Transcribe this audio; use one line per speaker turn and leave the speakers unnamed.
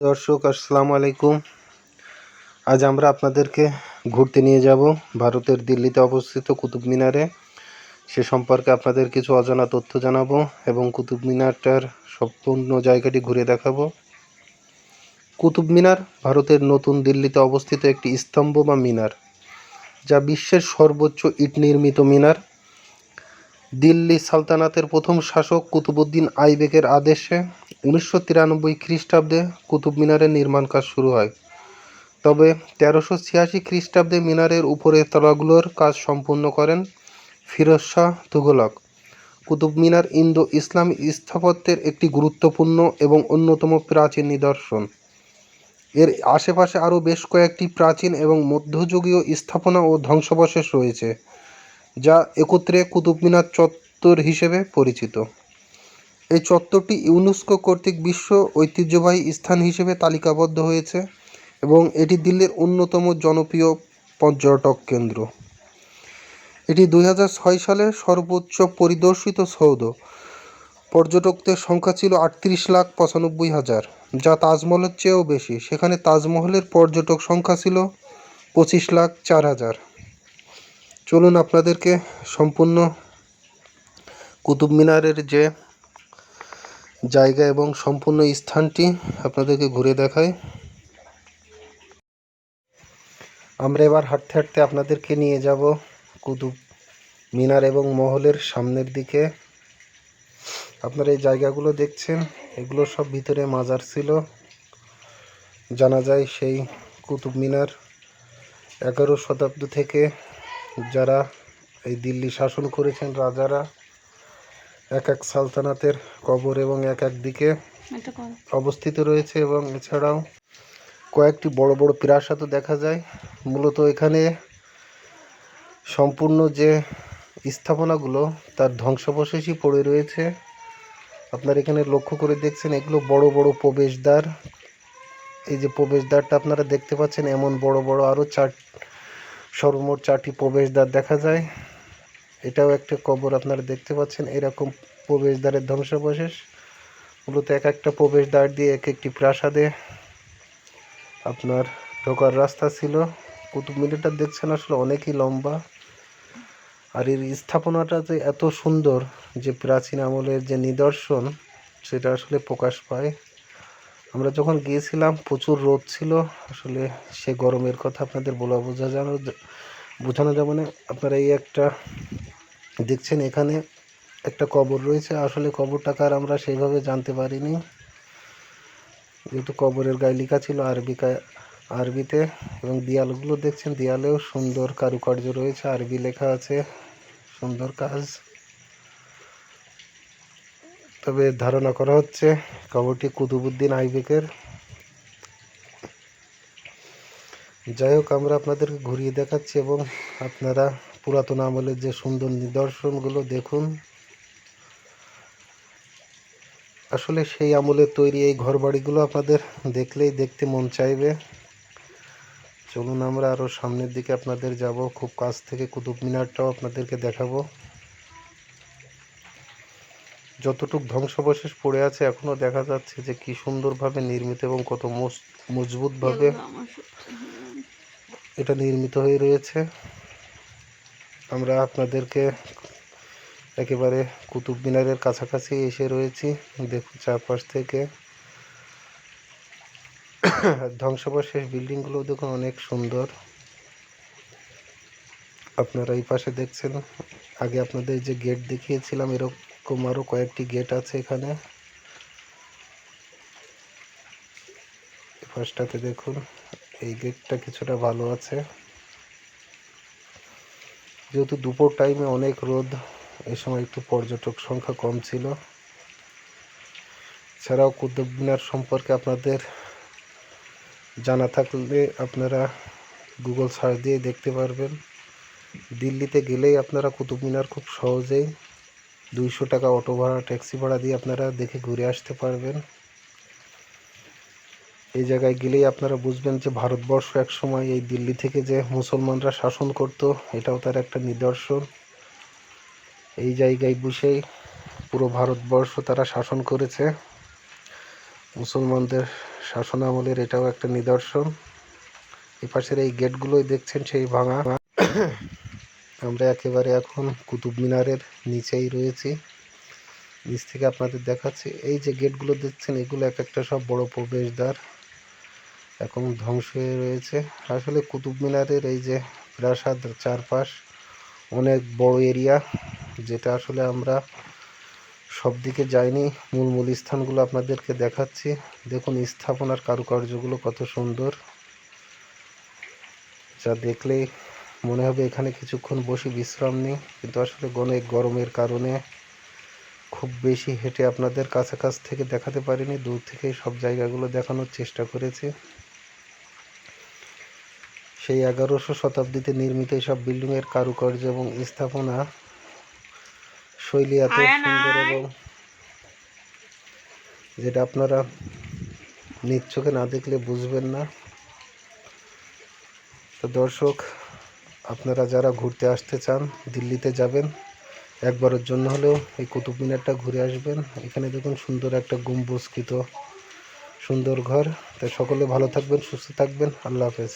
দর্শক, আসসালামু আলাইকুম। আজ আমরা আপনাদেরকে ঘুরতে নিয়ে যাব ভারতের দিল্লিতে অবস্থিত কুতুব মিনারে। সে সম্পর্কে আপনাদের কিছু অজানা তথ্য জানাব এবং কুতুব মিনারটার সম্পূর্ণ জায়গাটি ঘুরে দেখাবো। কুতুব মিনার ভারতের নতুন দিল্লিতে অবস্থিত একটি স্তম্ভ বা মিনার, যা বিশ্বের সর্বোচ্চ ইট নির্মিত মিনার। দিল্লি সালতানাতের প্রথম শাসক কুতুবুদ্দিন আইবেকের আদেশে উনিশশো তিরানব্বই খ্রিস্টাব্দে কুতুব মিনারের নির্মাণ কাজ শুরু হয়। তবে তেরোশো ছিয়াশি খ্রিস্টাব্দে মিনারের উপরের তলাগুলোর কাজ সম্পূর্ণ করেন ফিরোজ শাহ তুঘলক। কুতুব মিনার ইন্দো ইসলামী স্থাপত্যের একটি গুরুত্বপূর্ণ এবং অন্যতম প্রাচীন নিদর্শন। এর আশেপাশে আরও বেশ কয়েকটি প্রাচীন এবং মধ্যযুগীয় স্থাপনা ও ধ্বংসাবশেষ রয়েছে, যা একত্রে কুতুব মিনার চত্বর হিসেবে পরিচিত। এই চত্বরটি ইউনেস্কো কর্তৃক বিশ্ব ঐতিহ্যবাহী স্থান হিসেবে তালিকাবদ্ধ হয়েছে এবং এটি দিল্লির অন্যতম জনপ্রিয় পর্যটক কেন্দ্র। এটি দু হাজার ছয় সালে সর্বোচ্চ পরিদর্শিত সৌধ। পর্যটকদের সংখ্যা ছিল আটত্রিশ লাখ পঁচানব্বই হাজার, যা তাজমহলের চেয়েও বেশি। সেখানে তাজমহলের পর্যটক সংখ্যা ছিল পঁচিশ লাখ চার হাজার। চলুন আপনাদেরকে সম্পূর্ণ কুতুব মিনারের যে জায়গা এবং সম্পূর্ণ স্থানটি আপনাদেরকে ঘুরে দেখাই। আমরা এবার হাঁটতে হাঁটতে আপনাদেরকে নিয়ে যাব কুতুব মিনার এবং মহলের সামনের দিকে। আপনারা এই জায়গাগুলো দেখছেন, এগুলো সব ভিতরে মাজার ছিল। জানা যায় সেই কুতুব মিনার এগারো শতাব্দী থেকে যারা এই দিল্লি শাসন করেছেন রাজারা এক এক সালতানাতের কবর এবং এক এক দিকে অবস্থিত রয়েছে এবং এছাড়াও কয়েকটি বড় বড় প্রাসাদও দেখা যায়। মূলত এখানে সম্পূর্ণ যে স্থাপনাগুলো তার ধ্বংসাবশেষই পড়ে রয়েছে। আপনারা এখানে লক্ষ্য করে দেখছেন এগুলো বড় বড় প্রবেশদ্বার। এই যে প্রবেশদ্বারটা আপনারা দেখতে পাচ্ছেন এমন বড় বড় আরও চার সর্বমোট চারটি প্রবেশদ্বার দেখা যায়। এটাও একটা কবর আপনারা দেখতে পাচ্ছেন, এরকম প্রবেশদ্বারের ধ্বংসাবশেষ। মূলত এক একটা প্রবেশদ্বার দিয়ে এক একটি প্রাসাদে আপনার ঢোকার রাস্তা ছিল। কুতুব মিনারটা দেখছেন আসলে অনেকই লম্বা। আর এর স্থাপনাটা যে এত সুন্দর, যে প্রাচীন আমলের যে নিদর্শন, সেটা আসলে প্রকাশ পায়। আমরা যখন গিয়েছিলাম, প্রচুর রোদ ছিল। আসলে সে গরমের কথা আপনাদের বলা বোঝা জানো বোঝানো যাবে না। আপনারা এই একটা দেখছেন এখানে একটা কবর রয়েছে। আসলে কবরটাকে আর আমরা সেইভাবে জানতে পারিনি। যেহেতু কবরের গায়ে লেখা ছিল আরবিকা, আরবিতে এবং দেয়ালগুলো দেখছেন, দেয়ালেও সুন্দর কারুকার্য রয়েছে। আরবি লেখা আছে, সুন্দর কাজ। তবে ধারণা করা হচ্ছে কবরটি কুতুবুদ্দিন আইবেকের। যাই হোক, আমরা আপনাদেরকে ঘুরিয়ে দেখাচ্ছি এবং আপনারা পুরাতন আমলের যে সুন্দর নিদর্শনগুলো দেখুন। আসলে সেই আমলে তৈরি এই ঘরবাড়িগুলো আপনাদের দেখলেই দেখতে মন চাইবে। চলুন আমরা আরও সামনের দিকে আপনাদের যাব খুব কাছ থেকে কুতুব মিনারটাও আপনাদেরকে দেখাবো। যতটুক ধ্বংসাবশেষ পড়ে আছে এখনও দেখা যাচ্ছে যে কি সুন্দরভাবে নির্মিত এবং কত মজ- মজবুতভাবে। এটা নির্মিত হয়ে রয়েছে। আমরা আপনাদেরকে একেবারে কুতুব মিনারের কাছাকাছি এসে রয়েছি। দেখুন চারপাশ থেকে ধ্বংসাবশেষ বিল্ডিংগুলো দেখুন অনেক সুন্দর। আপনারা এই পাশে দেখছেন, আগে আপনাদের যে গেট দেখিয়েছিলাম, এরকম আরও কয়েকটি গেট আছে এখানে। পাশটাতে দেখুন, এই গেটটা কিছুটা ভালো আছে। যেহেতু দুপুর টাইমে অনেক রোদ, এই সময় একটু পর্যটক সংখ্যা কম ছিল। এছাড়াও কুতুব মিনার সম্পর্কে আপনাদের জানা থাকলে আপনারা গুগল সার্চ দিয়ে দেখতে পারবেন। দিল্লিতে গেলেই আপনারা কুতুব মিনার খুব সহজেই দুইশো টাকা অটো ভাড়া ট্যাক্সি ভাড়া দিয়ে আপনারা দেখে ঘুরে আসতে পারবেন। এই জায়গায় গেলেই আপনারা বুঝবেন যে ভারতবর্ষ এক সময় এই দিল্লি থেকে যে মুসলমানরা শাসন করত, এটাও তার একটা নিদর্শন। এই জায়গায় বসেই পুরো ভারতবর্ষ তারা শাসন করেছে। মুসলমানদের শাসন আমলের এটাও একটা নিদর্শন। এ পাশের এই গেটগুলোই দেখছেন সেই ভাঙা। আমরা একেবারে এখন কুতুব মিনারের নিচেই রয়েছি। নিচ থেকে আপনাদের দেখাচ্ছি। এই যে গেটগুলো দেখছেন, এগুলো এক একটা সব বড় প্রবেশদ্বার। এখন ধ্বংস হয়ে রয়েছে। আসলে কুতুব মিনারের এই যে প্রাসাদ চারপাশ অনেক বড় এরিয়া, যেটা আসলে আমরা সব দিকে যাইনি। মূল মূল স্থানগুলো আপনাদেরকে দেখাচ্ছি। দেখুন, স্থাপনার কারুকার্যগুলো কত সুন্দর। যা দেখলেই মনে হবে এখানে কিছুক্ষণ বসে বিশ্রাম নিই, কিন্তু আসলে অনেক গরমের কারণে খুব বেশি হেঁটে আপনাদের কাছাকাছ থেকে দেখাতে পারিনি। দূর থেকেই সব জায়গাগুলো দেখানোর চেষ্টা করেছি। সেই এগারোশো শতাব্দীতে নির্মিত এইসব বিল্ডিংয়ের কারুকার্য এবং স্থাপনা শৈলী এত সুন্দর এবং যেটা আপনারা চোখে না দেখলে বুঝবেন না। তো দর্শক আপনারা যারা ঘুরতে আসতে চান দিল্লিতে যাবেন একবারের জন্য হলেও এই কুতুব মিনারটা ঘুরে আসবেন। এখানে দেখুন সুন্দর একটা গম্বুজকৃত সুন্দর ঘর। তাই সকলে ভালো থাকবেন সুস্থ থাকবেন। আল্লাহ হাফেজ।